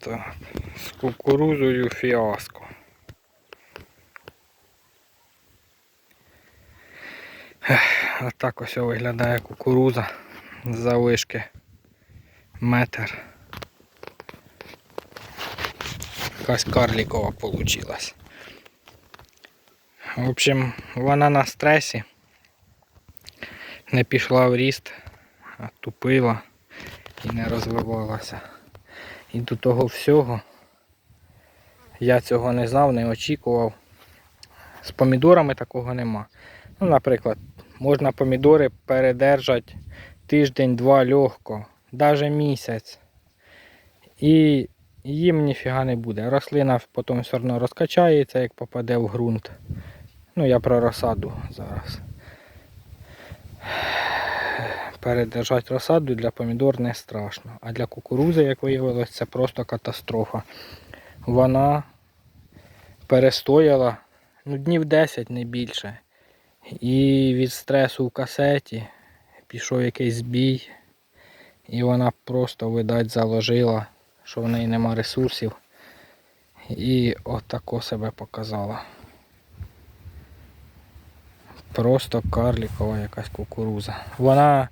Так, з кукурузою фіаско. А так ось виглядає кукуруза з завишки метр. Якась карлікова получилась. В общем, вона на стресі не пішла в ріст, а тупила і не розвивалася. І до того всього я цього не знав, не очікував. З помідорами такого нема. Ну, наприклад, можна помідори передержати тиждень-два легко, навіть місяць. І їм ніфіга не буде. Рослина потім все одно розкачається, як попаде в ґрунт. Ну, я про розсаду зараз. Передержати розсаду для помідор не страшно. А для кукурузи, як виявилось, це просто катастрофа. Вона перестояла ну, днів 10 не більше. І від стресу в касеті пішов якийсь збій. І вона просто, видать, заложила, що в неї нема ресурсів. І отако себе показала. Просто карлікова якась кукуруза. Вона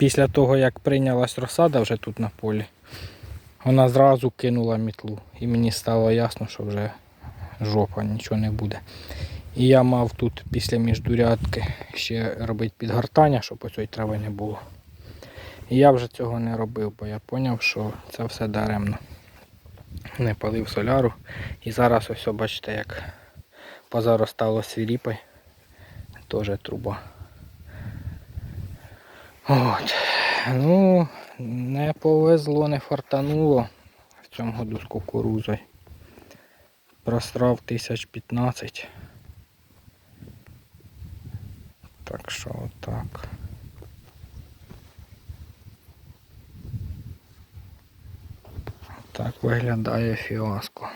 після того, як прийнялась розсада вже тут на полі, вона зразу кинула мітлу. І мені стало ясно, що вже жопа, нічого не буде. І я мав тут після міждурядки ще робити підгортання, щоб оцієї трави не було. І я вже цього не робив, бо я зрозумів, що це все даремно. Не палив соляру. І зараз ось, бачите, як позаростало свіріпой. Теж труба. От. Ну, не повезло, не фартануло в цьому году з кукурузою. Просрав тисяч 15. Так що отак. Так виглядає фіаско.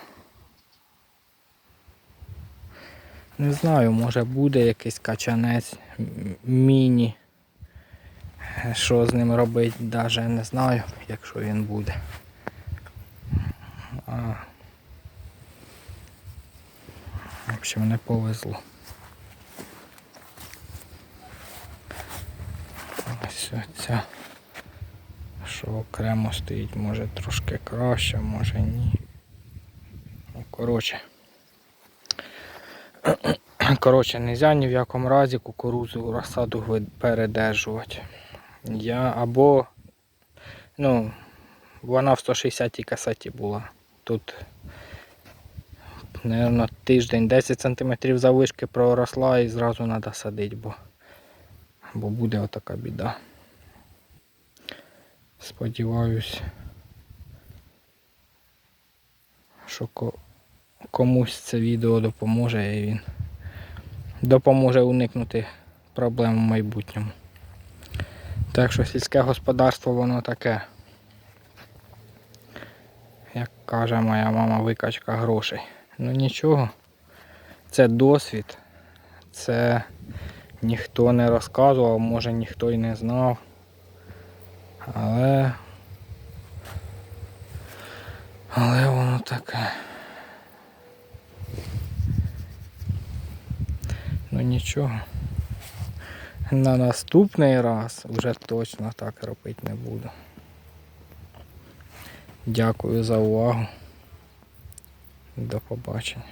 Не знаю, може буде якийсь качанець міні. Що з ним робити, навіть не знаю, якщо він буде. А... В общем, не повезло. Ось ця, що окремо стоїть, може трошки краще, може ні. Ну, коротше. Коротше, не можна ні в якому разі кукурузу розсаду передержувати. Я або, ну, вона в 160 касеті була. Тут, мабуть, тиждень, 10 см завишки проросла і зразу треба садити, бо, бо буде отака біда. Сподіваюсь, що комусь це відео допоможе і він допоможе уникнути проблем в майбутньому. Так що сільське господарство воно таке. Як каже моя мама, викачка грошей. Ну нічого. Це досвід. Це ніхто не розказував, може ніхто й не знав. Але. Але воно таке. Ну нічого. На наступний раз вже точно так робити не буду. Дякую за увагу. До побачення.